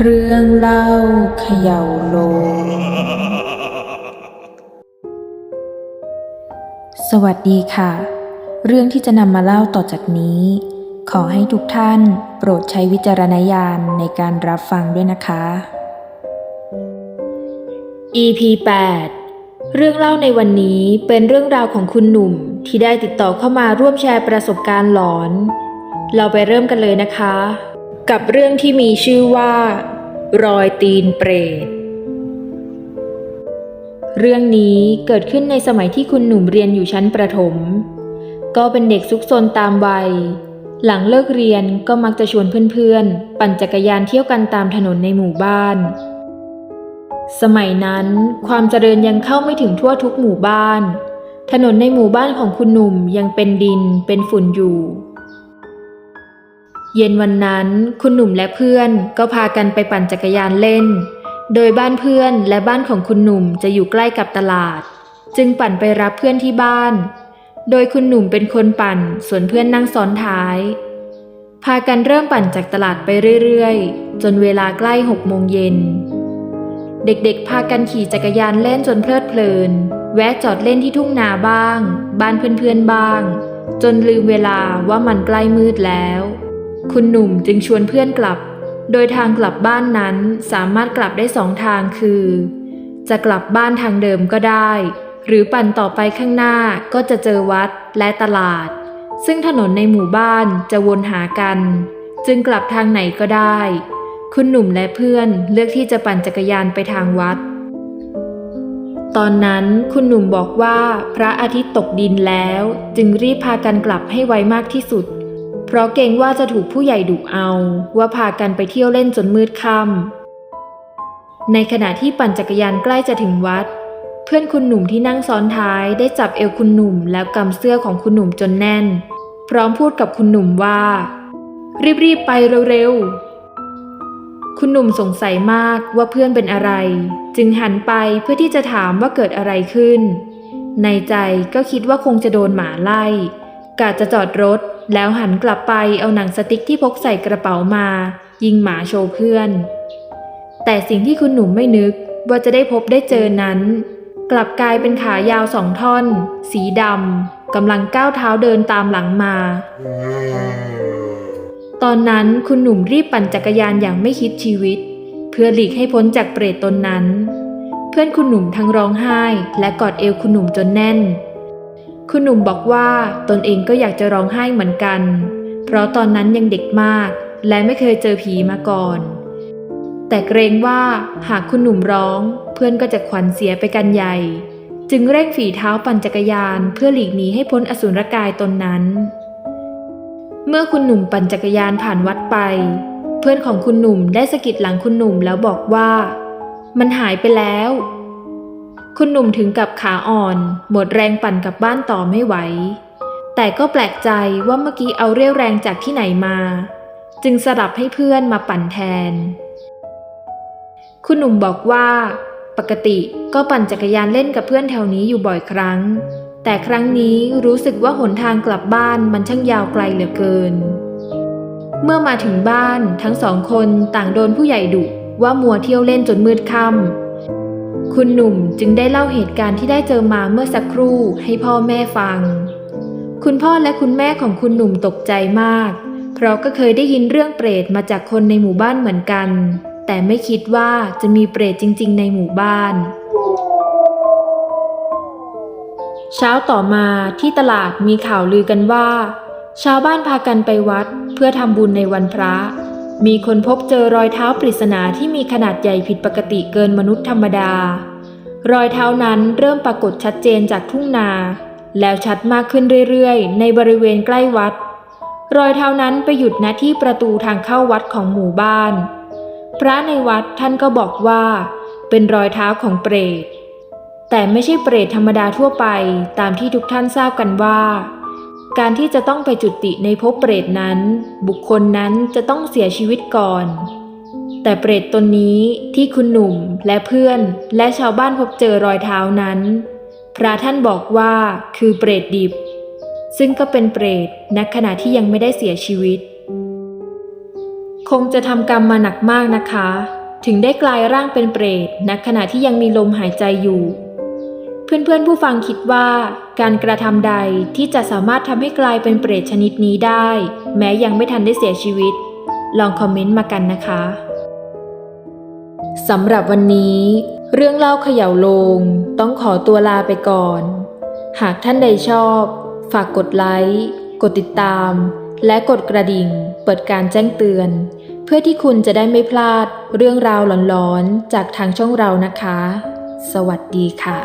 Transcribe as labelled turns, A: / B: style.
A: เรื่องเล่าเขย่าโลง สวัสดีค่ะ เรื่องที่จะนำมาเล่าต่อจากนี้ ขอให้ทุกท่านโปรดใช้วิจารณญาณในการรับฟังด้วยนะคะ EP 8 เรื่องเล่าในวันนี้เป็นเรื่องราวของคุณหนุ่มที่ได้ติดต่อเข้ามาร่วมแชร์ประสบการณ์หลอน เราไปเริ่มกันเลยนะคะ กับเรื่องที่มีชื่อว่า รอยตีนเปรต เรื่องนี้เกิดขึ้นในสมัยที่คุณหนุ่มเรียนอยู่ชั้นประถม ก็เป็นเด็กซุกซนตามวัย หลังเลิกเรียนก็มักจะชวนเพื่อนๆ ปั่นจักรยานเที่ยวกันตามถนนในหมู่บ้าน สมัยนั้นความเจริญยังเข้าไม่ถึงทั่วทุกหมู่บ้าน ถนนในหมู่บ้านของคุณหนุ่มยังเป็นดินเป็นฝุ่นอยู่ เย็นวันนั้นคุณหนุ่มและเพื่อนก็พากันไปปั่นจักรยานเล่น โดยบ้านเพื่อนและบ้านของคุณหนุ่มจะอยู่ใกล้กับตลาด จึงปั่นไปรับเพื่อนที่บ้าน โดยคุณหนุ่มเป็นคนปั่นส่วนเพื่อนนั่งซ้อนท้าย พากันเริ่มปั่นจากตลาดไปเรื่อยๆ จนเวลาใกล้หกโมงเย็น เด็กๆ พากันขี่จักรยานเล่นจนเพลิดเพลิน แวะจอดเล่นที่ทุ่งนาบ้าง บ้านเพื่อนๆบ้าง จนลืมเวลาว่ามันใกล้มืดแล้ว คุณหนุ่มจึงชวนเพื่อนกลับ โดยทางกลับบ้านนั้นสามารถกลับได้สองทางคือ จะกลับบ้านทางเดิมก็ได้ หรือปั่นต่อไปข้างหน้าก็จะเจอวัดและตลาด ซึ่งถนนในหมู่บ้านจะวนหากัน จึงกลับทางไหนก็ได้ คุณหนุ่มและเพื่อนเลือกที่จะปั่นจักรยานไปทางวัดตอนนั้นคุณหนุ่มบอกว่าพระอาทิตย์ตกดินแล้ว จึงรีบพากันกลับให้ไวมากที่สุด เพราะเกรงว่าจะถูกผู้ใหญ่ดุเอาว่าพากันไปเที่ยวเล่นจนมืดค่ำในขณะที่ปั่นจักรยานใกล้จะถึงวัด เพื่อนคุณหนุ่มที่นั่งซ้อนท้ายได้จับเอวคุณหนุ่มแล้วกำเสื้อของคุณหนุ่มจนแน่น พร้อมพูดกับคุณหนุ่มว่า รีบๆไปเร็วๆคุณหนุ่มสงสัยมากว่าเพื่อนเป็นอะไร จึงหันไปเพื่อที่จะถามว่าเกิดอะไรขึ้น ในใจก็คิดว่าคงจะโดนหมาไล่กะจะจอดรถ แล้วหันกลับไปเอาหนังสติ๊กที่พกใส่กระเป๋ามา ยิงหมาโชว์เพื่อน แต่สิ่งที่คุณหนุ่มไม่นึกว่าจะได้พบได้เจอนั้น กลับกลายเป็นขายาวสองท่อน สีดำกำลังก้าวเท้าเดินตามหลังมา ตอนนั้นคุณหนุ่มรีบปั่นจักรยานอย่างไม่คิดชีวิต เพื่อหลีกให้พ้นจากเปรตตนนั้น เพื่อนคุณหนุ่มทั้งร้องไห้ และกอดเอวคุณหนุ่มจนแน่น คุณหนุ่มบอกว่าตนเองก็อยากจะร้องไห้เหมือนกัน เพราะตอนนั้นยังเด็กมาก และไม่เคยเจอผีมาก่อน แต่เกรงว่าหากคุณหนุ่มร้องเพื่อนก็จะขวัญเสียไปกันใหญ่ จึงเร่งฝีเท้าปั่นจักรยานเพื่อหลีกหนีให้พ้นอสุรกายตนนั้น เมื่อคุณหนุ่มปั่นจักรยานผ่านวัดไป เพื่อนของคุณหนุ่มได้สะกิดหลังคุณหนุ่มแล้วบอกว่า มันหายไปแล้ว คุณหนุ่มถึงกับขาอ่อน หมดแรงปั่นกลับบ้านต่อไม่ไหว แต่ก็แปลกใจว่าเมื่อกี้เอาเรี่ยวแรงจากที่ไหนมา จึงสลับให้เพื่อนมาปั่นแทน คุณหนุ่มบอกว่า ปกติก็ปั่นจักรยานเล่นกับเพื่อนแถวนี้อยู่บ่อยครั้ง แต่ครั้งนี้รู้สึกว่าหนทางกลับบ้านมันช่างยาวไกลเหลือเกิน เมื่อมาถึงบ้านทั้งสองคนต่างโดนผู้ใหญ่ดุว่ามัวเที่ยวเล่นจนมืดค่ำ คุณหนุ่มจึงได้เล่าเหตุการณ์ที่ได้เจอมาเมื่อสักครู่ให้พ่อแม่ฟัง คุณพ่อและคุณแม่ของคุณหนุ่มตกใจมาก เพราะก็เคยได้ยินเรื่องเปรตมาจากคนในหมู่บ้านเหมือนกัน แต่ไม่คิดว่าจะมีเปรตจริง ๆ ในหมู่บ้าน เช้าต่อมาที่ตลาดมีข่าวลือกันว่า ชาวบ้านพากันไปวัดเพื่อทำบุญในวันพระ มีคนพบเจอรอยเท้าปริศนาที่มีขนาดใหญ่ผิดปกติเกินมนุษย์ธรรมดา รอยเท้านั้นเริ่มปรากฏชัดเจนจากทุ่งนา แล้วชัดมากขึ้นเรื่อยๆ ในบริเวณใกล้วัด รอยเท้านั้นไปหยุดณที่ประตูทางเข้าวัดของหมู่บ้าน พระในวัดท่านก็บอกว่า เป็นรอยเท้าของเปรตแต่ไม่ใช่เปรตธรรมดาทั่วไปตามที่ทุกท่านทราบกันว่า การที่จะต้องไปจุติในภพเปรตนั้น บุคคลนั้นจะต้องเสียชีวิตก่อน แต่เปรตตนนี้ที่คุณหนุ่มและเพื่อนและชาวบ้านพบเจอรอยเท้านั้น พระท่านบอกว่าคือเปรตดิบ ซึ่งก็เป็นเปรตณขณะที่ยังไม่ได้เสียชีวิตคคงจะทำกรรมมาหนักมากนะคะ ถึงได้กลายร่างเป็นเปรตณขณะที่ยังมีลมหายใจอยู่ เพื่อนๆผู้ฟังคิดว่า การกระทำใดที่จะสามารถทำให้กลายเป็นเปรตชนิดนี้ได้ แม้ยังไม่ทันได้เสียชีวิต ลองคอมเมนต์มากันนะคะสำหรับวันนี้ เรื่องเล่าเขย่าโลง ต้องขอตัวลาไปก่อน หากท่านใดชอบ ฝากกดไลค์ กดติดตาม และกดกระดิ่ง เปิดการแจ้งเตือน เพื่อที่คุณจะได้ไม่พลาดเรื่องราวหลอนๆ จากทางช่องเรานะคะ สวัสดีค่ะ